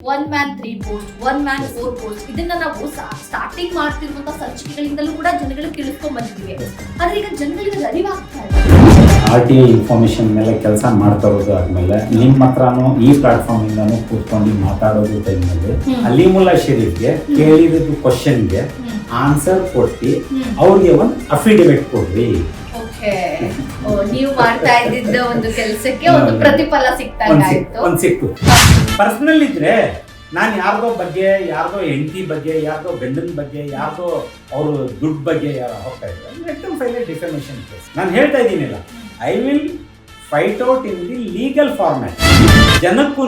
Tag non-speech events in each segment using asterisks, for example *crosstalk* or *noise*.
One man three post one man four post ಇದನ್ನ ನಾವು starting ಮಾಡ್ತಿರುವಂತ ಸಂಚಿಕೆಗಳಿಂದಲೂ ಕೂಡ ಜನಗಳು ತಿಳಿಸ್ಕೊಂಡ್ ಬಂದಿದ್ದೀವಿ. ಆದ್ರೆ ಈಗ ಜನಗಳಿಗೆ ಅರಿವಾಗ್ತಾ ಇದೆ. ಆರ್ ಟಿ ಐ ಇನ್ಫಾರ್ಮೇಶನ್ ಮೇಲೆ ಕೆಲಸ ಮಾಡ್ತಾ ಇರೋದು ಆದ್ಮೇಲೆ ನಿಮ್ಮ ಹತ್ರನೂ ಈ ಪ್ಲಾಟ್ಫಾರ್ಮ್ ಇಂದಾನು ಕೂತ್ಕೊಂಡು ಮಾತಾಡೋದು ಟೈಮಲ್ಲಿ ಅಲ್ಲಿ ಮುಲ್ಲಾ ಶರೀಫ್ಗೆ ಕೇಳಿದ ಕ್ವಶನ್ಗೆ ಆನ್ಸರ್ ಕೊಟ್ಟು ಅವ್ರಿಗೆ ಒಂದು ಅಫಿಡವಿಟ್ ಕೊಡ್ರಿ. ನೀವು ಮಾಡ್ತಾ ಇದ್ದಿದ್ದ ಒಂದು ಕೆಲಸಕ್ಕೆ ಒಂದು ಪ್ರತಿಫಲ ಸಿಗ್ತಾ ಒಂದ್ ಪರ್ಸನಲ್ ಇದ್ರೆ ನಾನು ಯಾರ್ದೋ ಬಗ್ಗೆ, ಯಾರ್ದೋ ಹೆಂಡತಿ ಬಗ್ಗೆ, ಯಾರ್ದೋ ಗಂಡನ ಬಗ್ಗೆ, ಯಾರ್ದೋ ಅವರು ದುಡ್ಡು ಬಗ್ಗೆ ಯಾರು ಹೋಗ್ತಾ ಇದ್ದಾರೆ ಫೈಲ್ ಡಿಫರ್ಮೇಷನ್ ಕೇಸ್ ನಾನು ಹೇಳ್ತಾ ಇದ್ದೀನಿಲ್ಲ. I will fight out in the legal format ಜನಕ್ಕೂ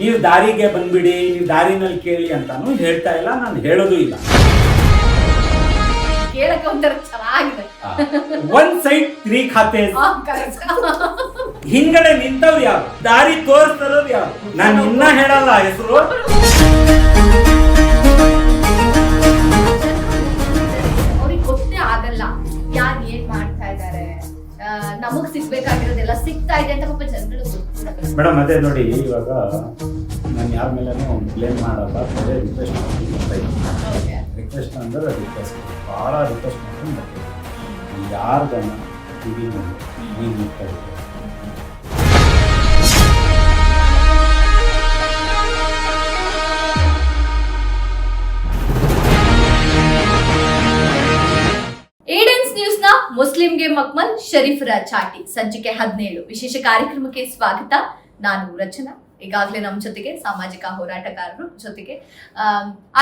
ನೀವು ದಾರಿಗೆ ಬಂದ್ಬಿಡಿ, ನೀವು ದಾರಿನಲ್ಲಿ ಕೇಳಿ ಅಂತಾನು ಹೇಳ್ತಾ ಇಲ್ಲ, ನಾನು ಹೇಳೋದು ಇಲ್ಲ. ಕೇಳಕ್ಕೆ ಒಂಥರ ಚೆನ್ನಾಗಿದೆ. ಒನ್ ಸೈಡ್ ತ್ರೀ ಖಾತೆ. ಹಿಂಗಡೆ ನಿಂತವ್ರು ಯಾರು? ದಾರಿ ತೋರಿಸ್ತಾರೋರು ಯಾರು? ನಾನು ಇನ್ನ ಹೇಳಲ್ಲ ಹೆಸರು. ಅವ್ರಿಗೆ ಗೊತ್ತೇ ಆಗಲ್ಲ. ಯಾರು ಏನ್ ಮಾಡ್ತಾ ಇದ್ದಾರೆ ನಮಗ್ ಸಿಗ್ಬೇಕಾಗಿರೋದೆಲ್ಲ ಸಿಗ್ತಾ ಇದೆ ಅಂತ ಪಾಪ ಜನಗಳು ಮೇಡಮ್ ಅದೇ ನೋಡಿ ಇವಾಗ ನಾನು ಯಾರ ಮೇಲೆ ಬ್ಲೇಮ್ ಮಾಡಲ್ಲ ರಿಕ್ವೆಸ್ಟ್ ಮಾಡ್ತೀನಿ ರಿಕ್ವೆಸ್ಟ್ ಅಂದ್ರೆ ರಿಕ್ವೆಸ್ಟ್ ಭಾಳ ರಿಕ್ವೆಸ್ಟ್ ಮಾಡ್ಕೊಂಡು ಬರ್ತೀವಿ ಯಾರ್ದನ್ನ ಟಿವಿ ನೋಡಿ ನೀನು ನೋಡ್ತಾ ನ ಮುಸ್ಲಿಂಗೆ ಮಕ್ಮಲ್, ಶರೀಫರ ಚಾಟಿ. ಸಂಚಿಕೆ ಹದಿನೇಳು. ವಿಶೇಷ ಕಾರ್ಯಕ್ರಮಕ್ಕೆ ಸ್ವಾಗತ. ನಾನು ರಚನಾ. ಈಗಾಗಲೇ ನಮ್ಮ ಜೊತೆಗೆ ಸಾಮಾಜಿಕ ಹೋರಾಟಗಾರರು ಜೊತೆಗೆ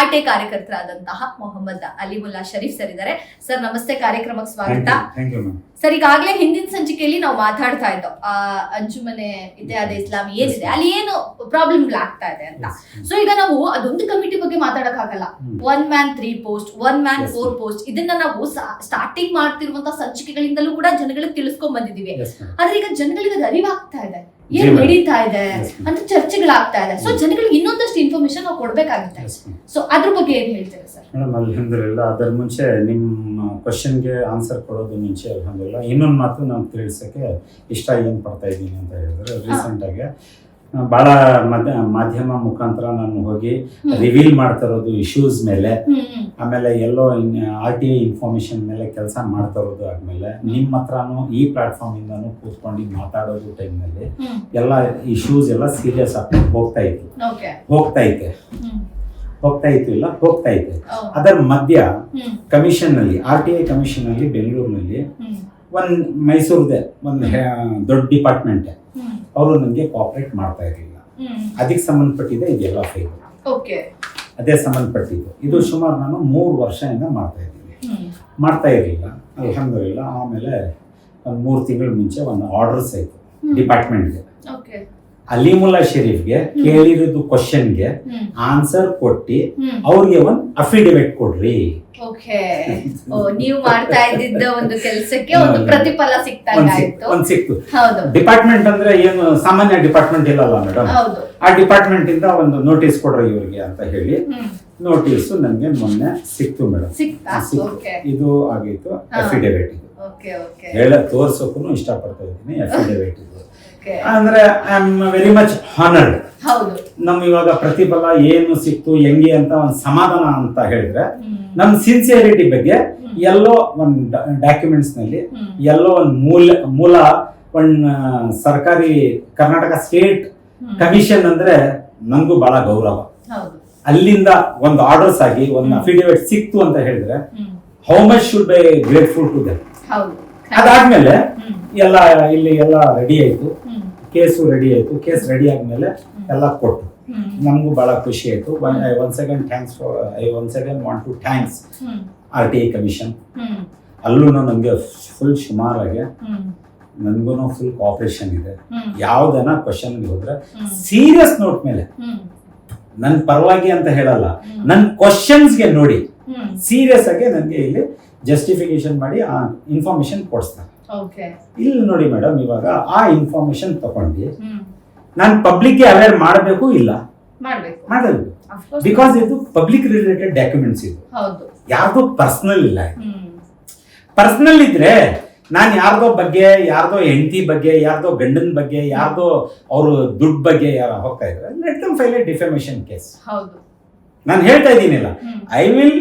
ಆಟೆ ಕಾರ್ಯಕರ್ತರಾದಂತಹ ಮೊಹಮ್ಮದ್ ಅಲಿಮುಲ್ಲಾ ಶರೀಫ್ ಸರ್ ಇದ್ದಾರೆ. ಸರ್ ನಮಸ್ತೆ ಕಾರ್ಯಕ್ರಮಕ್ಕೆ ಸ್ವಾಗತ. ಸರ್ ಈಗಾಗಲೇ ಹಿಂದಿನ ಸಂಚಿಕೆಯಲ್ಲಿ ನಾವು ಮಾತಾಡ್ತಾ ಇದ್ದೋ ಆ ಅಂಜುಮನೆ ಇತಿಹಾದ ಇಸ್ಲಾಂ ಏನಿದೆ ಅಲ್ಲಿ ಏನು ಪ್ರಾಬ್ಲಮ್ಗಳಾಗ್ತಾ ಇದೆ ಅಂತ. ಸೊ ಈಗ ನಾವು ಅದೊಂದು ಕಮಿಟಿ ಬಗ್ಗೆ ಮಾತಾಡಕ್ ಆಗಲ್ಲ one man three post one man four post ಇದನ್ನ ನಾವು ಸ್ಟಾರ್ಟಿಂಗ್ ಮಾಡ್ತಿರುವಂತ ಸಂಚಿಕೆಗಳಿಂದಲೂ ಕೂಡ ಜನಗಳಿಗೆ ತಿಳಿಸ್ಕೊಂಡ್ ಬಂದಿದೀವಿ ಆದ್ರೆ ಈಗ ಜನಗಳಿಗೆ ಅದು ಅರಿವಾಗ್ತಾ ಇದೆ. ಏನ್. ನಡೀತಾ ಇದೆ. ಅಂತ ಚರ್ಚೆಗಳಾಗ್ತಾ ಇದೆ. ಸೊ ಜನಗಳಿಗೆ ಇನ್ನೊಂದಷ್ಟು ಇನ್ಫಾರ್ಮೇಶನ್ ನಾವು ಕೊಡ್ಬೇಕಾಗುತ್ತೆ. ಸೊ ಅದ್ರ ಬಗ್ಗೆ ಏನ್ ಹೇಳ್ತೀರಾ ಸರ್ ಮೇಡಮ್ ಅಲ್ಹಮ್ದುಲಿಲ್ಲ ಅದರ ಮುಂಚೆ ನಿಮ್ಮ ಕ್ವಶನ್ಗೆ ಆನ್ಸರ್ ಕೊಡೋದು ಮುಂಚೆ ಅಲ್ಹಮ್ದುಲಿಲ್ಲ ಇನ್ನೊಂದು ಮಾತು ನಾನು ತಿಳಿಸೋಕ್ಕೆ ಇಷ್ಟ ಏನು ಪಡ್ತಾ ಇದ್ದೀನಿ ಅಂತ ಹೇಳಿದ್ರೆ ರೀಸೆಂಟಾಗಿ ಮಧ್ಯ ಮಾಧ್ಯಮ ಮುಖಾಂತರ ನಾನು ಹೋಗಿ ರಿವೀಲ್ ಮಾಡ್ತಾ ಇರೋದು ಇಶ್ಯೂಸ್ ಮೇಲೆ. ಆಮೇಲೆ ಎಲ್ಲೋ ಆರ್ ಟಿ ಐ ಇನ್ಫಾರ್ಮೇಶನ್ ಮೇಲೆ ಕೆಲಸ ಮಾಡ್ತಾ ಇರೋದು ಆದ್ಮೇಲೆ ನಿಮ್ಮ ಹತ್ರನೂ ಈ ಪ್ಲಾಟ್ಫಾರ್ಮ್ ಇಂದಾನು ಕೂತ್ಕೊಂಡು ಮಾತಾಡೋದು ಟೈಮ್ನಲ್ಲಿ ಎಲ್ಲ ಇಶ್ಯೂಸ್ ಎಲ್ಲ ಸೀರಿಯಸ್ ಆಗ್ತಾ ಹೋಗ್ತಾ ಇತ್ತು. ಹೋಗ್ತಾ ಐತೆ ಹೋಗ್ತಾ ಇತ್ತು ಇಲ್ಲ? ಹೋಗ್ತಾ ಇದೆ ಓ, ಅದರ ಮಧ್ಯ ಕಮಿಷನ್ನಲ್ಲಿ ಕಮಿಷನ್ನಲ್ಲಿ ಆರ್ ಟಿ ಐ ಕಮಿಷನ್ ಅಲ್ಲಿ ಬೆಂಗಳೂರಿನಲ್ಲಿ ಒಂದು ಮೈಸೂರದೆ ಒಂದು ದೊಡ್ಡ ಡಿಪಾರ್ಟ್ಮೆಂಟ್ ಅವರು ನನಗೆ ಕೋಆಪರೇಟ್ ಮಾಡ್ತಾ ಇರಲಿಲ್ಲ. ಅದಕ್ಕೆ ಸಂಬಂಧಪಟ್ಟಿದೆ ಇದೆಲ್ಲ ಫೈಲ್ ಓಕೆ ಅದೇ ಸಂಬಂಧಪಟ್ಟಿದ್ದು. ಇದು ಸುಮಾರು ನಾನು ಮೂರು ವರ್ಷದಿಂದ ಮಾಡ್ತಾ ಇದ್ದೀನಿ. ಮಾಡ್ತಾ ಇರಲಿಲ್ಲ. ಅಲ್ಹಮ್ದುಲಿಲ್ಲ ಆಮೇಲೆ ಒಂದು ಮೂರು ತಿಂಗಳ ಮುಂಚೆ ಒಂದು ಆರ್ಡರ್ಸ್ ಆಯಿತು. ಡಿಪಾರ್ಟ್ಮೆಂಟ್ಗೆ ಅಲಿಮುಲ್ಲಾ ಶರೀಫ್ಗೆ ಕೇಳಿರೋದು ಕ್ವಶನ್ಗೆ ಆನ್ಸರ್ ಕೊಟ್ಟು ಅವ್ರಿಗೆ ಒಂದು ಅಫಿಡವಿಟ್ ಕೊಡ್ರಿ. ನೀವು ಮಾಡ್ತಾ ಇದ್ದಿದ್ದ ಒಂದು ಕೆಲಸಕ್ಕೆ ಒಂದು ಪ್ರತಿಫಲ ಸಿಕ್ತು ಹೌದು. ಡಿಪಾರ್ಟ್ಮೆಂಟ್ ಅಂದ್ರೆ ಏನು ಸಾಮಾನ್ಯ ಡಿಪಾರ್ಟ್ಮೆಂಟ್ ಇಲ್ಲಲ್ಲ ಮೇಡಮ್ ಆ ಡಿಪಾರ್ಟ್ಮೆಂಟ್ ಇಂದ ಒಂದು ನೋಟಿಸ್ ಕೊಡ್ರಿ ಇವ್ರಿಗೆ ಅಂತ ಹೇಳಿ ನೋಟಿಸ್ ನನಗೆ ಮೊನ್ನೆ ಸಿಕ್ತು ಮೇಡಮ್ ಸಿಕ್ತಾ? ಇದು ಆಗಿತ್ತು. ಅಫಿಡವಿಟ್ ಇದು. ಹೇಳ ತೋರ್ಸೋಕು ಇಷ್ಟಪಡ್ತಾ ಇದ್ದೀನಿ ಅಫಿಡವಿಟ್ ಇದು. ಅಂದ್ರೆ I am very much honoured ನಮ್ ಇವಾಗ ಪ್ರತಿಫಲ ಏನು ಸಿಕ್ತು ಹೆಂಗೆ ಅಂತ ಒಂದು ಸಮಾಧಾನ ಅಂತ ಹೇಳಿದ್ರೆ ನಮ್ ಸಿನ್ಸಿಯರಿಟಿ ಬಗ್ಗೆ ಎಲ್ಲೋ ಒಂದು ಡಾಕ್ಯುಮೆಂಟ್ಸ್ನಲ್ಲಿ ಎಲ್ಲೋ ಒಂದು ಮೂಲ ಮೂಲ ಒಂದು ಸರ್ಕಾರಿ ಕರ್ನಾಟಕ ಸ್ಟೇಟ್. ಕಮಿಷನ್ ಅಂದ್ರೆ ನಮಗೂ ಬಹಳ ಗೌರವ. ಅಲ್ಲಿಂದ ಒಂದು ಆರ್ಡರ್ಸ್ ಆಗಿ ಒಂದು ಅಫಿಡವಿಟ್ ಸಿಕ್ತು ಅಂತ ಹೇಳಿದ್ರೆ how much should be grateful to ಹೌದು. ಅದಾದ್ಮೇಲೆ ಎಲ್ಲ ಇಲ್ಲಿ ಎಲ್ಲ ರೆಡಿ ಆಯ್ತು. ಕೇಸು ರೆಡಿ ಆಯ್ತು. ಕೇಸ್ ರೆಡಿ ಆದಮೇಲೆ ಎಲ್ಲ ಕೊಟ್ಟು ನಮಗೂ ಬಹಳ ಖುಷಿ ಆಯ್ತು. One second thanks for I one second want to thanks R T I commission ಅಲ್ಲೂ ನನಗೆ ಫುಲ್ ಸುಮಾರಾಗಿ ನನ್ಗೂ ಫುಲ್ ಕೋಆಪರೇಷನ್ ಇದೆ. ಯಾವ್ದನ್ನ ಯಾವ್ದನ ಕ್ವಶನ್ಗೆ ಹೋದ್ರೆ ಸೀರಿಯಸ್ ನೋಟ್ ಮೇಲೆ. ನನ್ ನನ್ನ ಪರವಾಗಿ ಅಂತ ಹೇಳಲ್ಲ. ನನ್ ನನ್ನ ಕ್ವಶನ್ಸ್ಗೆ ನೋಡಿ. ಸೀರಿಯಸ್ ಆಗಿ ನನಗೆ ಇಲ್ಲಿ ಜಸ್ಟಿಫಿಕೇಶನ್ ಮಾಡಿ ಆ ಇನ್ಫಾರ್ಮೇಶನ್ ಕೊಡಿಸ್ತಾರೆ. ಇಲ್ಲಿ ನೋಡಿ ಮೇಡಮ್ ಇವಾಗ ಆ ಇನ್ಫಾರ್ಮೇಶನ್ ತಗೊಂಡು ನಾನು ಪಬ್ಲಿಕ್ಗೆ ಅವೇರ್ ಮಾಡಬೇಕು ಇಲ್ಲ? ಮಾಡ್ಬೇಕು. ಬಿಕಾಸ್ ಇದು ಪಬ್ಲಿಕ್ ರಿಲೇಟೆಡ್ ಡಾಕ್ಯುಮೆಂಟ್ಸ್ ಇದು. ಯಾರ್ದು ಪರ್ಸನಲ್ ಇಲ್ಲ ಪರ್ಸನಲ್ ಇದ್ರೆ ನಾನು ಯಾರ್ದೋ ಬಗ್ಗೆ ಯಾರ್ದೋ ಹೆಂಡತಿ ಬಗ್ಗೆ ಯಾರ್ದೋ ಗಂಡನ ಬಗ್ಗೆ ಯಾರ್ದೋ ಅವರು ದುಡ್ಡು ಬಗ್ಗೆ ಯಾರ ಹೋಗ್ತಾ ಇದ್ರೆ. Let them file a defamation case ನಾನು ಹೇಳ್ತಾ ಇದ್ದೀನಿಲ್ಲ I will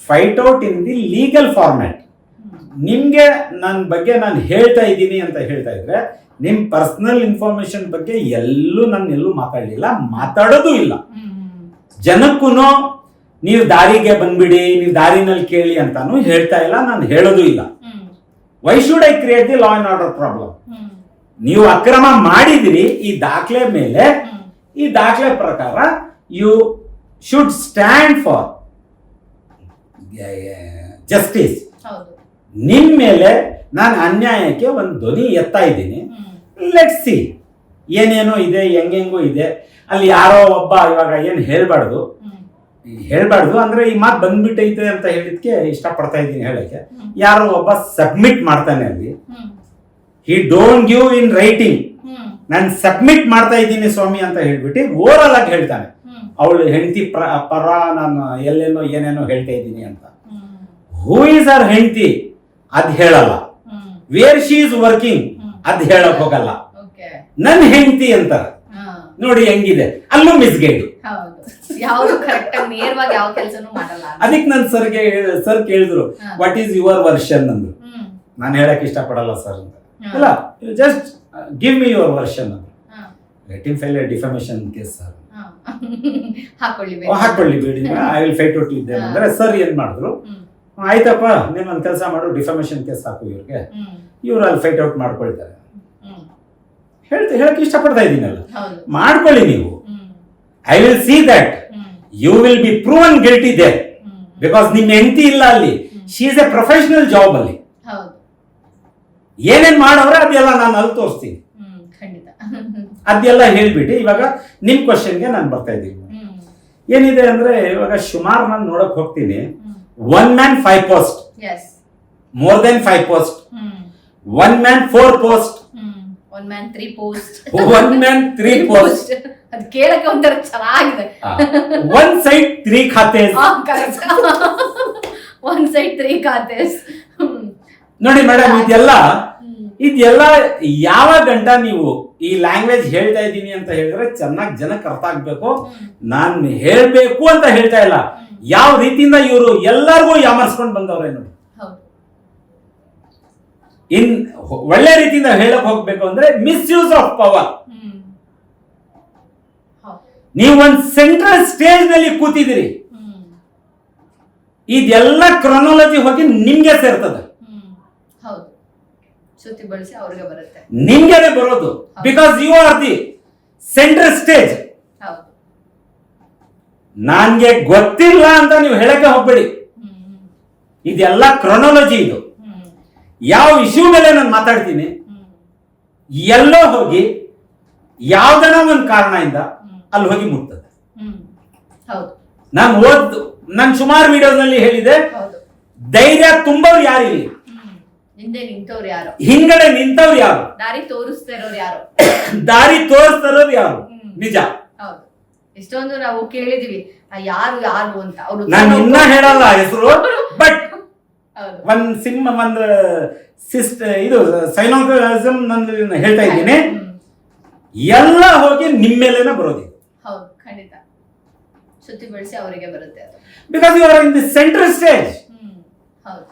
fight out in the legal format. ನಿಮ್ಗೆ ನನ್ನ ಬಗ್ಗೆ ನಾನು ಹೇಳ್ತಾ ಇದ್ದೀನಿ ಅಂತ ಹೇಳ್ತಾ ಇದ್ರೆ ನಿಮ್ಮ ಪರ್ಸನಲ್ ಇನ್ಫಾರ್ಮೇಶನ್ ಬಗ್ಗೆ ಎಲ್ಲೂ ನಾನು ಎಲ್ಲೂ ಮಾತಾಡಲಿಲ್ಲ, ಮಾತಾಡೋದು ಇಲ್ಲ. ಜನಕ್ಕೂ ನೀವು ದಾರಿಗೆ ಬಂದ್ಬಿಡಿ, ನೀವು ದಾರಿನಲ್ಲಿ ಕೇಳಿ ಅಂತಾನು ಹೇಳ್ತಾ ಇಲ್ಲ, ನಾನು ಹೇಳೋದು ಇಲ್ಲ. Why should I create the law and order problem ನೀವು ಅಕ್ರಮ ಮಾಡಿದಿರಿ ಈ ದಾಖಲೆ ಮೇಲೆ, ಈ ದಾಖಲೆ ಪ್ರಕಾರ you should stand for justice ಹೌದು ನಿಮ್ ಮೇಲೆ ನಾನು ಅನ್ಯಾಯಕ್ಕೆ ಒಂದು ಧ್ವನಿ ಎತ್ತಾ ಇದ್ದೀನಿ. ಲೆಟ್ ಸಿ ಏನೇನೋ ಇದೆ ಹೆಂಗೆಂಗೋ ಇದೆ. ಅಲ್ಲಿ ಯಾರೋ ಒಬ್ಬ ಇವಾಗ ಏನು ಹೇಳ್ಬಾರ್ದು. ಹೇಳಬಾರ್ದು ಅಂದ್ರೆ ಈ ಮಾತು ಬಂದ್ಬಿಟ್ಟೈತೆ ಅಂತ ಹೇಳಿದ್ಕೆ ಇಷ್ಟಪಡ್ತಾ ಇದ್ದೀನಿ ಹೇಳಕ್ಕೆ. ಯಾರೋ ಒಬ್ಬ ಸಬ್ಮಿಟ್ ಮಾಡ್ತಾನೆ ಅಲ್ಲಿ. He don't give in writing. ನಾನು ಸಬ್ಮಿಟ್ ಮಾಡ್ತಾ ಇದ್ದೀನಿ ಸ್ವಾಮಿ ಅಂತ ಹೇಳ್ಬಿಟ್ಟು ಓರಲ್ ಆಗಿ ಹೇಳ್ತಾನೆ. ಅವಳು ಹೆಂಡತಿ ಪರ ನಾನು ಎಲ್ಲೇನೋ ಏನೇನೋ ಹೇಳ್ತಾ ಇದ್ದೀನಿ ಅಂತ. ಹೂ ಇಸ್ ಆರ್ ಹೆಂಡತಿ? ಅದ್ ಹೇಳಲ್ಲ. Where she is working. ಅದ್ ಹೇಳಕ್ ಹೋಗಲ್ಲ. ನನ್ ಹೆಂಡತಿ ಅಂತ ನೋಡಿ ಹೆಂಗಿದೆ. ಅಲ್ಲೂ ಮಿಸ್ಗೈಡ್ ಹೌದು. ಯಾವ್ದು ಕರೆಕ್ಟ್ ನೇರವಾಗಿ ಯಾವ ಕೆಲಸನೂ ಮಾಡಲ್ಲ. ಅದಕ್ಕೆ ನನ್ ಸರ್ಗೆ ಸರ್ ಕೇಳಿದ್ರು. ವಾಟ್ ಈಸ್ ಯುವರ್ ವರ್ಷನ್ ಅಂದ್ರು. ನಾನು ಹೇಳಕ್ ಇಷ್ಟಪಡಲ್ಲ ಸರ್ ಅಂತ. ಅಲ್ಲ just give me your version ಅಂತ in file defamation case sir. ಹಾಕೊಳ್ಳಿ ಹಾಕೊಳ್ಳಿ ಬಿಡಿ. ಐ ವಿಲ್ ಫೈಟ್ ಒಟ್ಟಿದ್ದೆ ಅಂದ್ರೆ ಸರ್ ಏನ್ ಮಾಡಿದ್ರು. ಆಯ್ತಪ್ಪ ನೀನ್ ಒಂದ್ ಕೆಲಸ ಮಾಡು ಡಿಫಾಮೇಶನ್ ಕೇಸ್ ಹಾಕು ಇವ್ರಿಗೆ. ಇವ್ರು ಅಲ್ಲಿ ಫೈಟ್ ಔಟ್ ಮಾಡ್ಕೊಳ್ತಾರೆ. ಹೇಳ್ತಾ ಹೇಳಕ್ ಇಷ್ಟಪಡ್ತಾ ಇದ್ದೀನಲ್ಲ ಮಾಡ್ಕೊಳ್ಳಿ ನೀವು. I will see that. You will be proven guilty there hmm. Because ನಿಮ್ಮ ಹೆಂಡತಿ ಇಲ್ಲ ಅಲ್ಲಿ. She is a professional job ಅಲ್ಲಿ. ಏನೇನ್ ಮಾಡವ್ರೆ ಅದೆಲ್ಲ ನಾನು ಅಲ್ಲಿ ತೋರಿಸ್ತೀನಿ. ಅದೆಲ್ಲ ಹೇಳ್ಬಿಟ್ಟು ಇವಾಗ ನಿಮ್ ಕ್ವಶನ್ಗೆ ನಾನು ಬರ್ತಾ ಇದ್ದೀನಿ. ಏನಿದೆ ಅಂದ್ರೆ ಇವಾಗ ಸುಮಾರು ನಾನು ನೋಡಕ್ ಹೋಗ್ತೀನಿ. ಹ್ಮ್. One man five post Yes. More than five post Hmm. One man four post hmm. One man, three post. One man three post ಅದ್ ಕೇಳಕ್ಕೆ ಒಂಥರ ಚೆನ್ನಾಗಿದೆ. ಒನ್ ಸೈಡ್ ತ್ರೀ ಖಾತೆ ಒನ್ ಸೈಡ್ ತ್ರೀ ಖಾತೆಸ್. *laughs* ನೋಡಿ ಮೇಡಮ್ ಇದೆಲ್ಲ ಇದೆಲ್ಲ ಯಾವ ಗಂಟ ನೀವು ಈ ಲ್ಯಾಂಗ್ವೇಜ್ ಹೇಳ್ತಾ ಇದ್ದೀನಿ ಅಂತ ಹೇಳಿದ್ರೆ ಚೆನ್ನಾಗಿ ಜನಕ್ಕೆ ಅರ್ಥ ಆಗ್ಬೇಕು. ನಾನು ಹೇಳ್ಬೇಕು ಅಂತ ಹೇಳ್ತಾ ಇಲ್ಲ. ಯಾವ ರೀತಿಯಿಂದ ಇವರು ಎಲ್ಲರಿಗೂ ಯಾಮರ್ಸ್ಕೊಂಡು ಬಂದವ್ರೆ ನೋಡಿ. ಇನ್ ಒಳ್ಳೆ ರೀತಿಯಿಂದ ಹೇಳಕ್ ಹೋಗ್ಬೇಕು ಅಂದ್ರೆ ಮಿಸ್ಯೂಸ್ ಆಫ್ ಪವರ್. ಹ್ಮ್. ಹೌದು. ನೀವು ಒಂದ್ ಸೆಂಟ್ರಲ್ ಸ್ಟೇಜ್ನಲ್ಲಿ ಕೂತಿದ್ದೀರಿ. ಇದೆಲ್ಲ ಕ್ರೊನಾಲಜಿ ಹೋಗಿ ನಿಮ್ಗೆ ಸೇರ್ತದೆ. ನಿಮ್ಗೆ ಬರೋದು. Because you are the central stage ನನ್ಗೆ ಗೊತ್ತಿಲ್ಲ ಅಂತ ನೀವು ಹೇಳಕ್ಕೆ ಹೋಗ್ಬೇಡಿ. ಇದೆಲ್ಲ ಕ್ರೊನಾಲಜಿ ಇದು. ಯಾವ ಇಶ್ಯೂ ಮೇಲೆ ನಾನು ಮಾತಾಡ್ತೀನಿ. ಎಲ್ಲೋ ಹೋಗಿ ಯಾವ್ದನ ಒಂದು ಕಾರಣದಿಂದ. ಅಲ್ಲಿ ಹೋಗಿ ಮುಟ್ತದೆ. ನಾನು ಓದ್ ನಾನು ಸುಮಾರು ವಿಡಿಯೋನಲ್ಲಿ ಹೇಳಿದೆ ಧೈರ್ಯ ತುಂಬವ್ರು ಯಾರಿಲ್ಲ ಇಲ್ಲಿ? ಹಿಂದೆ ನಿಂತವ್ರು ಯಾರು? ಹಿಂಗಡೆ ನಿಂತವ್ರು ಯಾರು ದಾರಿ ತೋರಿಸ್ತಾರೋರು ಯಾರು? ದಾರಿ ತೋರಿಸ್ತಾ ಇರೋರು ಯಾರು? ನಿಜ. ಇಷ್ಟೊಂದು ನಾವು ಕೇಳಿದೀವಿ ಯಾರು ಯಾರು ಅಂತ. ಅವರು ನಾನು ಇನ್ನ ಹೇಳಲ್ಲ ಹೆಸರು ಬಟ್ ಒಂದ್ ಸಿನಿಮಾ ಒಂದು ಸಿಸ್ಟ್ ಇದು ಸೈನೋಗ್ರಿಸಮ್ ನಾನು ಹೇಳ್ತಾ ಇದ್ದೀನಿ. ಎಲ್ಲ ಹೋಗಿ ನಿಮ್ಮ ಮೇಲೆ ಬರೋದು. ಹೌದು ಖಂಡಿತ. ಸುತ್ತಿ ಬೆಳೆಸಿ ಅವರಿಗೆ ಬರುತ್ತೆ ಅದು. Because you are in the central stage ಹೌದು.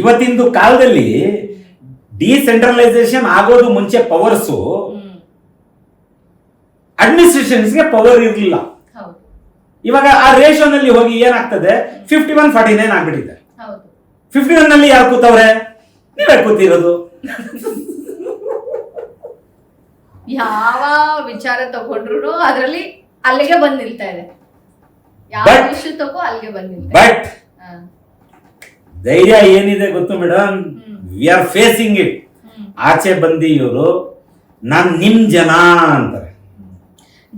ಇವತ್ತಿಂದು ಕಾಲದಲ್ಲಿ ಡಿಸೆಂಟ್ರಲೈಸೇಷನ್ ಆಗೋದು ಮುಂಚೆ ಪವರ್ಸು ಅಡ್ಮಿನಿಸ್ಟ್ರೇಷನ್ಸ್ಗೆ ಪವರ್ ಇರಲಿಲ್ಲ. ಇವಾಗ ಆ ರೇಷೋನಲ್ಲಿ ಹೋಗಿ ಏನಾಗ್ತದೆ? ಫಿಫ್ಟಿ ಒನ್ ಫಾರ್ಟಿ ನೈನ್ ಆಗ್ಬಿಟ್ಟಿದೆ. ಫಿಫ್ಟಿ ಒನ್ನಲ್ಲಿ ಯಾರು ಕೂತವ್ರೆ? ನೀವೇ ಕೂತಿರೋದು. ಯಾವ ವಿಚಾರ ತಗೊಂಡ್ರು ಅದರಲ್ಲಿ ಅಲ್ಲಿಗೆ ಬಂದ್ ನಿಲ್ತಾ ಇದೆ. ಯಾವ But- ವಿಷಯ ತಗೋ ಅಲ್ಲಿಗೆ ಬಂದ್ ನಿಲ್ತಾ ಬಟ್. ಧೈರ್ಯ ಏನಿದೆ ಗೊತ್ತು madam. We are facing it ಆಚೆ ಬಂದಿ ಇವರು ನಾನ್ ನಿಮ್ ಜನ ಅಂತಾರೆ.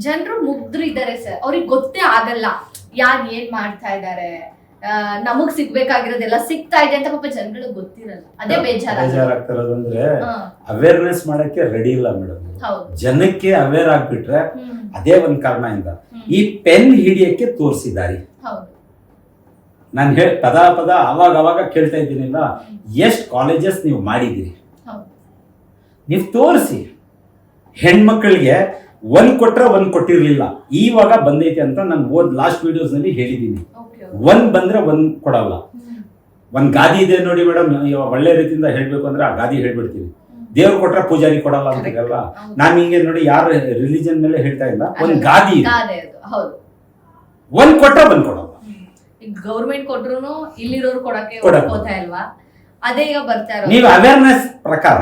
ಜನರು ಮುಗ್ದ್ರು ಇದ್ದಾರೆ ಸರ್. ಅವ್ರಿಗೆ ಗೊತ್ತೇ ಆಗಲ್ಲ. ಯಾರ್ ಏನ್ ಮಾಡ್ತಾ ಇದ್ದಾರೆ ನಮಗ್ ಸಿಗ್ಬೇಕಾಗಿರೋದೆಲ್ಲ ಸಿಗ್ತಾ ಇದೆ ಅಂತ ಪಾಪ ಜನಗಳಿಗೆ ಗೊತ್ತಿರಲ್ಲ. ಅದೇ ಬೇಜಾರ ಬೇಜಾರಾಗ್ತಿರೋದಂದ್ರೆ ಅವೇರ್ನೆಸ್ ಮಾಡಕ್ಕೆ ರೆಡಿ ಇಲ್ಲ ಮೇಡಮ್ ಜನಕ್ಕೆ ಅವೇರ್ ಆಗ್ಬಿಟ್ರೆ ಅದೇ ಒಂದ್ ಕಾರಣ ಇಂದ ಈ ಪೆನ್ ಹಿಡಿಯಕ್ಕೆ ತೋರಿಸಿದ್ದಾರೆ. ನಾನು ಹೇಳ ಪದ ಪದ ಅವಾಗ ಅವಾಗ ಕೇಳ್ತಾ ಇದ್ದೀನಿಲ್ಲ. ಎಷ್ಟು ಕಾಲೇಜಸ್ ನೀವು ಮಾಡಿದ್ದೀರಿ? ನೀವು ತೋರಿಸಿ. ಹೆಣ್ಮಕ್ಳಿಗೆ ಒಂದ್ ಕೊಟ್ರೆ ಒಂದ್ ಕೊಟ್ಟಿರ್ಲಿಲ್ಲ. ಈವಾಗ ಬಂದೈತೆ ಅಂತ ನಾನು ಓದ್ ಲಾಸ್ಟ್ ವಿಡಿಯೋಸ್ನಲ್ಲಿ ಹೇಳಿದ್ದೀನಿ ಒಂದ್ ಬಂದ್ರೆ ಒಂದ್ ಕೊಡಲ್ಲ. ಒಂದ್ ಗಾದಿ ಇದೆ ನೋಡಿ ಮೇಡಮ್ ಒಳ್ಳೆ ರೀತಿಯಿಂದ ಹೇಳ್ಬೇಕು ಅಂದ್ರೆ ಆ ಗಾದಿ ಹೇಳ್ಬಿಡ್ತೀವಿ ದೇವ್ರು ಕೊಟ್ರೆ ಪೂಜಾರಿ ಕೊಡಲ್ಲ ಅಂತೀರಲ್ಲ ನಾನು ಹಿಂಗೆ ನೋಡಿ ಯಾರು ರಿಲಿಜನ್ ಮೇಲೆ ಹೇಳ್ತಾ ಇಲ್ಲ ಒಂದ್ ಗಾದಿ ಒಂದ್ ಕೊಟ್ರೆ ಬಂದ್ ಕೊಡಲ್ಲ. ಗೌರ್ಮೆಂಟ್ ಕೊಟ್ರು ಇಲ್ಲಿರೋರು ಕೊಡಕ್ಕೆ. ಇಲ್ವಾ? ಅದೇ ಈಗ ಬರ್ತಾ ನೀವು ಅವೇರ್ನೆಸ್ ಪ್ರಕಾರ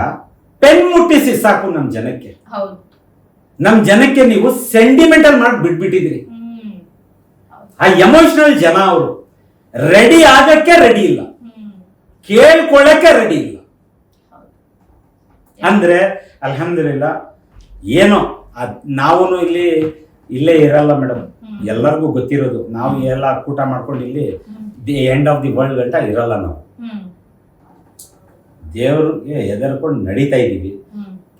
ಪೆನ್ ಮುಟ್ಟಿಸಿ ಸಾಕು ನಮ್ ಜನಕ್ಕೆ. ಹೌದು. ನಮ್ ಜನಕ್ಕೆ ನೀವು ಸೆಂಟಿಮೆಂಟಲ್ ಮಾಡಿ ಬಿಟ್ಬಿಟ್ಟಿದ್ರಿ ಆ ಎಮೋಷನಲ್ ಜನ ಅವರು ರೆಡಿ ಆಗಕ್ಕೆ ರೆಡಿ ಇಲ್ಲ. ಕೇಳ್ಕೊಳ್ಳಕ್ಕೆ ರೆಡಿ ಇಲ್ಲ. ಅಂದ್ರೆ ಅಲ್ಹಮ್ದುಲಿಲ್ಲ ಏನೋ ಅದ್ ನಾವು ಇಲ್ಲಿ ಇಲ್ಲೇ ಇರಲ್ಲ ಮೇಡಮ್. ಎಲ್ಲರಿಗೂ ಗೊತ್ತಿರೋದು ನಾವು ಎಲ್ಲ ಕೂಟ ಮಾಡ್ಕೊಂಡು ಇಲ್ಲಿ the end of the world ಗಂಟ ಇರಲ್ಲ ನಾವು. ದೇವ್ರಿಗೆ ಹೆದರ್ಕೊಂಡು ನಡೀತಾ ಇದ್ದೀವಿ.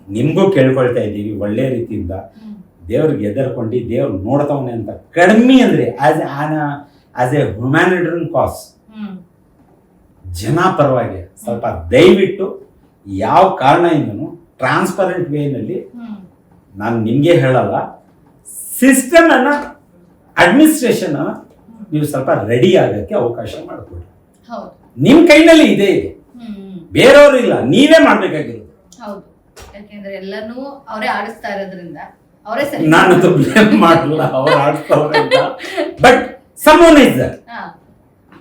ನಿಮ್ಗೂ ಕೇಳ್ಕೊಳ್ತಾ ಇದ್ದೀವಿ ಒಳ್ಳೆ ರೀತಿಯಿಂದ. ದೇವ್ರಿಗೆ ಎದರ್ಕೊಂಡು ದೇವ್ರು ನೋಡ್ತಾವನೆ ಅಂತ. ಕಡಿಮೆ ಅಂದ್ರೆ as as a humanitarian cause ಜನ ಪರವಾಗಿ ಸ್ವಲ್ಪ ದಯವಿಟ್ಟು ಯಾವ ಕಾರಣ ಕಾರಣದಿಂದನೂ ಟ್ರಾನ್ಸ್ಪರೆಂಟ್ ವೇನಲ್ಲಿ ನಾನು ನಿಮಗೆ ಹೇಳಲ್ಲ. ಸಿಸ್ಟಮ್ ಅನ್ನ ಅಡ್ಮಿನಿಸ್ಟ್ರೇಷನ್ ನೀವು ಸ್ವಲ್ಪ ರೆಡಿ ಆಗಕ್ಕೆ ಅವಕಾಶ ಮಾಡಿಕೊಡಿ. ನಿಮ್ಮ ಕೈನಲ್ಲಿ ಇದೆ ಇದು. ಬೇರೆಯವರು ಇಲ್ಲ ನೀವೇ ಮಾಡ್ಬೇಕಾಗಿರೋದು. ಯಾಕೆಂದ್ರೆ ಎಲ್ಲಾನು ಅವರೇ ಆಡಿಸ್ತಾ ಇರೋದ್ರಿಂದ ಅವರೇ ಸರಿ. ನಾನು ಬ್ಲೇಮ್ ಮಾಡಲ್ಲ ಅವ್ರು ಆಡ್ತಾವ್ರೆ ಬಟ್ ಸಮೋನ್ ಇಸ್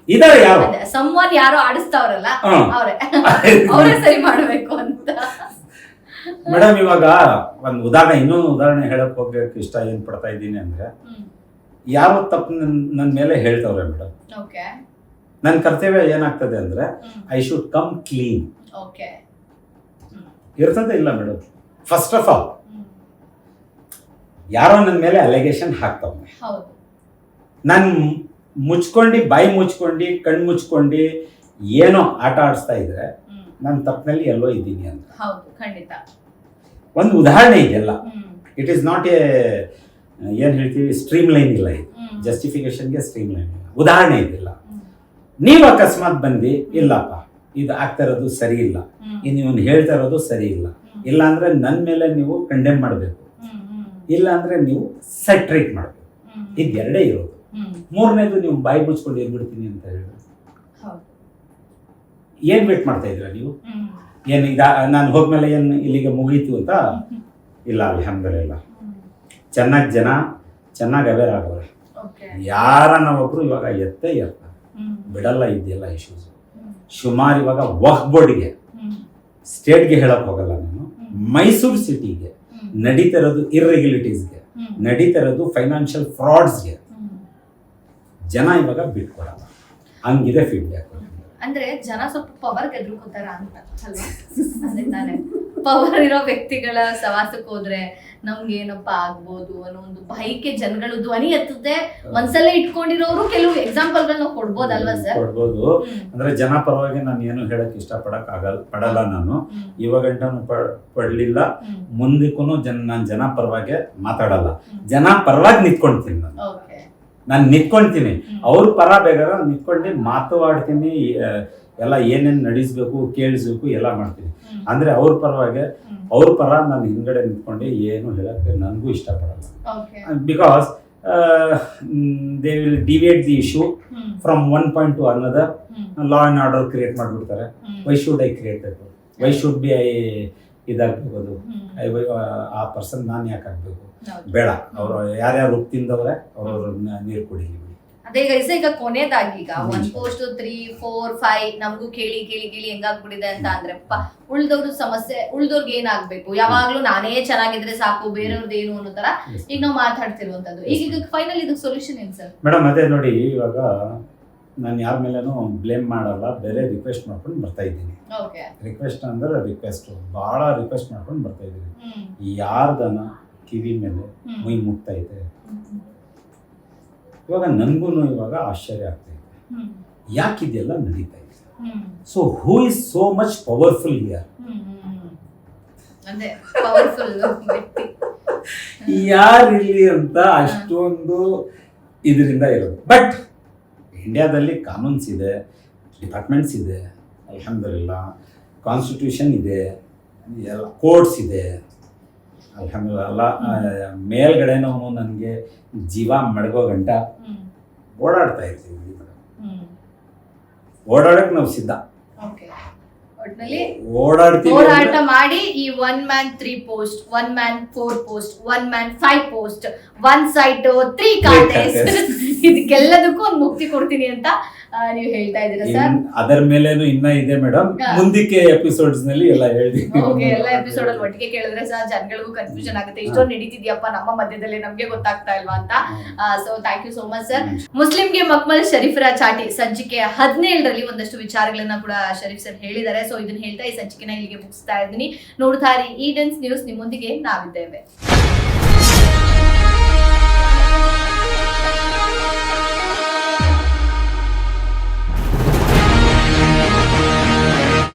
ಇದಾರೆ ಯಾರು? ಸಮ್ವನ್ ಯಾರು ಆಡಿಸ್ತಾವ್ರಲ್ಲ ಹಾ. ಅವರೇ. *laughs* ಅವರೇ ಸರಿ ಮಾಡಬೇಕು ಅಂತ. ಮೇಡಮ್ ಇವಾಗ ಒಂದು ಉದಾಹರಣೆ ಇನ್ನೊಂದು ಉದಾಹರಣೆ ಹೇಳಕ್ ಹೋಗ್ಬೇಕು ಇಷ್ಟ ಏನ್ ಪಡ್ತಾ ಇದ್ದೀನಿ ಅಂದ್ರೆ ಯಾವ ಯಾರೋ ತಪ್ಪು ನನ್ನ ಮೇಲೆ ಹೇಳ್ತವ್ರೆ ಮೇಡಮ್ ಓಕೆ ನನ್ನ ಕರ್ತವ್ಯ ಏನಾಗ್ತದೆ ಅಂದ್ರೆ I should come clean okay ಇರ್ತದೆ ಇಲ್ಲ ಮೇಡಮ್. ಫಸ್ಟ್ ಆಫ್ ಆಲ್ ಯಾರೋ ನನ್ನ ಮೇಲೆ ಅಲೆಗೇಷನ್ ಹಾಕ್ತವ್ನೆ. ಹೌದು. ನಾನು ಮುಚ್ಕೊಂಡು ಬಾಯಿ ಮುಚ್ಕೊಂಡು ಕಣ್ಣು ಮುಚ್ಕೊಂಡು ಏನೋ ಆಟ ಆಡಿಸ್ತಾ ಇದ್ರೆ ನನ್ನ ನಾನು ತಪ್ಪಿನಲ್ಲಿ ಎಲ್ಲೋ ಇದ್ದೀನಿ ಅಂತ. ಹೌದು ಖಂಡಿತ. ಒಂದು ಉದಾಹರಣೆ ಇದೆಲ್ಲ ಇಟ್ ಈಸ್ ನಾಟ್ ಎ ಏನು ಹೇಳ್ತೀವಿ ಸ್ಟ್ರೀಮ್ ಲೈನ್ ಇಲ್ಲ ಇದು. ಜಸ್ಟಿಫಿಕೇಶನ್ಗೆ ಸ್ಟ್ರೀಮ್ ಲೈನ್ ಇಲ್ಲ. ಉದಾಹರಣೆ ಇದಿಲ್ಲ ನೀವು ಅಕಸ್ಮಾತ್ ಬಂದು ಇಲ್ಲಪ್ಪ. ಇದು ಆಗ್ತಾ ಇರೋದು ಸರಿ ಇಲ್ಲ. ಇನ್ನು ಇವನು ಹೇಳ್ತಾ ಇರೋದು ಸರಿ ಇಲ್ಲ. ಇಲ್ಲ ಅಂದ್ರೆ ನನ್ನ ಮೇಲೆ ನೀವು ಕಂಡೆಮ್ ಮಾಡಬೇಕು. ಇಲ್ಲಾಂದ್ರೆ ಹ್ಮ್. ಇಲ್ಲ ಅಂದ್ರೆ ನೀವು ಸೆಟ್ರೇಟ್ ಮಾಡಬೇಕು. ಇದೆರಡೇ ಇದು ಎರಡೇ ಇರೋದು. ಮೂರನೇದು ನೀವು ಬಾಯಿ ಮುಚ್ಕೊಂಡು ಏನ್ಬಿಡ್ತೀನಿ ಅಂತ ಹೇಳಿ. ಏನ್ ವೇಟ್ ಮಾಡ್ತಾ ಇದ್ದೀರಾ ನೀವು? ಏನು ಇದ ನಾನು ಹೋದ್ಮೇಲೆ ಏನು ಇಲ್ಲಿಗೆ ಮುಗೀತು ಅಂತ? ಇಲ್ಲ ಅಲ್ಹಮ್ದುಲಿಲ್ಲ. ಇಲ್ಲ ಚೆನ್ನಾಗಿ ಜನ ಚೆನ್ನಾಗಿ ಅವೇರ್ ಆಗೋರ. ಯಾರನ್ನ ಒಬ್ರು ಇವಾಗ ಎತ್ತೇ ಇರ್ತಾರೆ ಬಿಡಲ್ಲ ಇದೆಯಲ್ಲ ಇಶ್ಯೂಸ್ ಸುಮಾರು ಇವಾಗ ವಕ್ ಬೋರ್ಡ್ಗೆ ಸ್ಟೇಟ್ಗೆ ಹೇಳಕ್ ಹೋಗಲ್ಲ ನಾನು. ಮೈಸೂರು ಸಿಟಿಗೆ ನಡೀತಿರೋದು ನಡೀತಾ ಇರೋದು ಇರ್ರೆಗ್ಯುಲಿಟೀಸ್ಗೆ ನಡೀತಿರೋದು ಫೈನಾನ್ಷಿಯಲ್ ಫ್ರಾಡ್ಸ್ಗೆ ಜನ ಇವಾಗ ಬಿಟ್ಕೊಡಲ್ಲ. ಹಂಗಿದೆ ಫೀಡ್ಬ್ಯಾಕ್ ಅಂದ್ರೆ ಜನ ಸ್ವಲ್ಪ ಪವರ್ ಗೆದ್ರುಕೋತಾರ ಅಂತ ಅಲ್ವಾ? ಅದೇ ತಾನೇ. ಪವರ್ ಇರೋ ವ್ಯಕ್ತಿಗಳ ಸವಾಸಕ್ಕೆ ಹೋದ್ರೆ ನಮ್ಗೆ ಏನಪ್ಪ ಆಗ್ಬೋದು ಅನ್ನೋ ಒಂದು ಬೈಕೆ ಜನಗಳು ಧ್ವನಿ ಎತ್ತದೆ ಮನ್ಸಲ್ಲೇ ಇಟ್ಕೊಂಡಿರೋರು ಕೆಲವು ಎಕ್ಸಾಂಪಲ್ ಗಳನ್ನ ಕೊಡ್ಬೋದಲ್ವಾ ಸರ್ ಕೊಡ್ಬೋದು. ಅಂದ್ರೆ ಜನ ಪರವಾಗಿ ನಾನು ಏನು ಹೇಳಕ್ ಇಷ್ಟಪಡಕ್ ಆಗಲ್ಲ ಪಡಲ್ಲ ನಾನು. ಇವಾಗಂಟನು ಪಡ್ಲಿಲ್ಲ. ಮುಂದಕ್ಕೂ ಜನ ನಾನು ಜನ ಪರವಾಗಿ ಮಾತಾಡಲ್ಲ. ಜನ ಪರವಾಗಿ ನಿತ್ಕೊಳ್ತೀನಿ ನಾನು. ನಾನು ನಿಂತ್ಕೊಳ್ತೀನಿ ಅವ್ರ ಪರ ಬೇಕಾದ್ರೆ ನಿಂತ್ಕೊಂಡು ಮಾತಾಡ್ತೀನಿ ಆಡ್ತೀನಿ ಎಲ್ಲ ಏನೇನು ನಡೆಸ್ಬೇಕು ಕೇಳಿಸ್ಬೇಕು ಎಲ್ಲ ಮಾಡ್ತೀನಿ. ಅಂದ್ರೆ ಅವ್ರ ಪರವಾಗಿ ಅವ್ರ ಪರ ನಾನು ಹಿಂದ್ಗಡೆ ನಿಂತ್ಕೊಂಡು ಏನು ಹೇಳಕ್ಕೆ ನನಗೂ ಇಷ್ಟಪಡಲ್ಲ. Because they will deviate the issue from one point to ಅನ್ನೋದ ಲಾ ಆ್ಯಂಡ್ ಆರ್ಡರ್ ಕ್ರಿಯೇಟ್ ಮಾಡಿಬಿಡ್ತಾರೆ. Why should I create why should be I ಇದಾಗಬೇಕು ಅದು ಆ ಪರ್ಸನ್ ನಾನು ಯಾಕೆ ಆಗಬೇಕು? ಬೇಡ. ಅವರು ಯಾರ್ಯಾರು ಉಪ್ಪು ತಿಂದವ್ರೆ ಅವ್ರವ್ರ ನೀರು ಕೊಡಿ ಅದೇ ಈಗ ಇಸ ಈಗ ಕೊನೆದಾಗಿ ಈಗ. One post three four five ನಮಗೂ ಕೇಳಿ ಕೇಳಿ ಕೇಳಿ ಹೆಂಗಾಗ್ಬಿಟ್ಟಿದೆ ಅಂತ ಅಂದ್ರೆ ಉಳ್ದವ್ರ ಸಮಸ್ಯೆ ಉಳ್ದವ್ರಿಗೆ ಏನಾಗ್ಬೇಕು? ಯಾವಾಗ್ಲೂ ನಾನೇ ಚೆನ್ನಾಗಿದ್ರೆ ಸಾಕು ಬೇರೆಯವ್ರದ್ದು ಏನು ಅನ್ನೋ ತರ ಈಗ ನಾವು ಮಾತಾಡ್ತಿರುವಂತದ್ದು. ಈಗ ಈಗ ಫೈನಲ್ ಇದಕ್ಕೆ ಸೊಲ್ಯೂಷನ್ ಏನ್ ಸರ್ ಮೇಡಮ್ ಅದೇ ನೋಡಿ ಇವಾಗ ನಾನು ಯಾರ ಮೇಲೇನೂ ಬ್ಲೇಮ್ ಮಾಡಲ್ಲ ಬೇರೆ ರಿಕ್ವೆಸ್ಟ್ ಮಾಡ್ಕೊಂಡು ಬರ್ತಾ ಇದ್ದೀನಿ. ರಿಕ್ವೆಸ್ಟ್ ಅಂದ್ರೆ ರಿಕ್ವೆಸ್ಟ್ ಭಾಳ ರಿಕ್ವೆಸ್ಟ್ ಮಾಡ್ಕೊಂಡು ಬರ್ತಾ ಇದ್ದೀನಿ. ಯಾರ್ದನ ಕಿವಿ ಮೇಲೆ. ಮೈ ಮುಟ್ತಾ ಇದೆ ಇವಾಗ ನನಗೂ ಇವಾಗ ಆಶ್ಚರ್ಯ ಆಗ್ತಾ ಇದೆ ಯಾಕಿದೆಯಲ್ಲ ಯಾಕಿದೆಲ್ಲ ನಡೀತಾ ಇದೆ. So who is so much powerful here ಯಾರಿಲ್ಲಿ ಅಂತ ಅಷ್ಟೊಂದು ಇದರಿಂದ ಇರೋದು. ಬಟ್ ಇಂಡಿಯಾದಲ್ಲಿ ಕಾನೂನ್ಸ್ ಇದೆ ಡಿಪಾರ್ಟ್ಮೆಂಟ್ಸ್ ಇದೆ ಅಲ್ಹಮ್ದುಲಿಲ್ಲ. ಕಾನ್ಸ್ಟಿಟ್ಯೂಷನ್ ಇದೆ ಎಲ್ಲ ಕೋರ್ಟ್ಸ್ ಇದೆ. ಅಲ್ಹಮ್ದುಲಿಲ್ಲ ಮೇಲ್ಗಡೆನೂ ನನಗೆ ಜೀವ ಮಡಗೋ ಗಂಟ ಓಡಾಡ್ತಾ ಇರ್ತೀವಿ ಓಡಾಡಕ್ಕೆ ನಾವು ಸಿದ್ಧ. ಓಕೆ ಒಟ್ನಲ್ಲಿ ಹೋರಾಟ ಮಾಡಿ ಈ one man three post one man four post one man five post one side three contest ಇದಕ್ಕೆಲ್ಲದಕ್ಕೂ ಒಂದು ಮುಕ್ತಿ ಕೊಡ್ತೀನಿ ಅಂತ ನೀವು ಹೇಳ್ತಾ ಇದ್ದೀರಾ ಸರ್? ಅದರ ಮೇಲೇನು ಇನ್ನ ಇದೆ ಮೇಡಮ್. ಮುಂದಕ್ಕೆ ಎಪಿಸೋಡ್ಸ್ನಲ್ಲಿ ಎಲ್ಲ ಹೇಳ್ತೀನಿ. ಓಕೆ ಎಲ್ಲ ಎಪಿಸೋಡ್ ಅಲ್ಲಿ ಒಟ್ಟಿಗೆ ಕೇಳಿದ್ರೆ ಸರ್ ಜನಗಳಿಗೂ ಕನ್ಫ್ಯೂಷನ್ ಆಗುತ್ತೆ. ಇಷ್ಟೊಂದು ನಡೀತಿದ್ಯಪ್ಪ ನಮ್ಮ ಮಧ್ಯದಲ್ಲಿ ನಮ್ಗೆ ಗೊತ್ತಾಗ್ತಾ ಇಲ್ವಾ ಅಂತ. So thank you so much sir ಮುಸ್ಲಿಂಗೆ ಮಕ್ಮಲ್ ಶರೀಫರ ಚಾಟಿ ಸಂಚಿಕೆ ಹದಿನೇಳರಲ್ಲಿ ಒಂದಷ್ಟು ವಿಚಾರಗಳನ್ನ ಕೂಡ ಶರೀಫ್ ಸರ್ ಹೇಳಿದ್ದಾರೆ. ಸೊ ಇದನ್ನ ಹೇಳ್ತಾ ಈ ಸಂಚಿಕೆನ ಇಲ್ಲಿಗೆ ಮುಗಿಸ್ತಾ ಇದ್ದೀನಿ. ನೋಡ್ತಾ ಇರಿ ಈಡನ್ಸ್ ನ್ಯೂಸ್ ನಿಮ್ಮೊಂದಿಗೆ ನಾವಿದ್ದೇವೆ.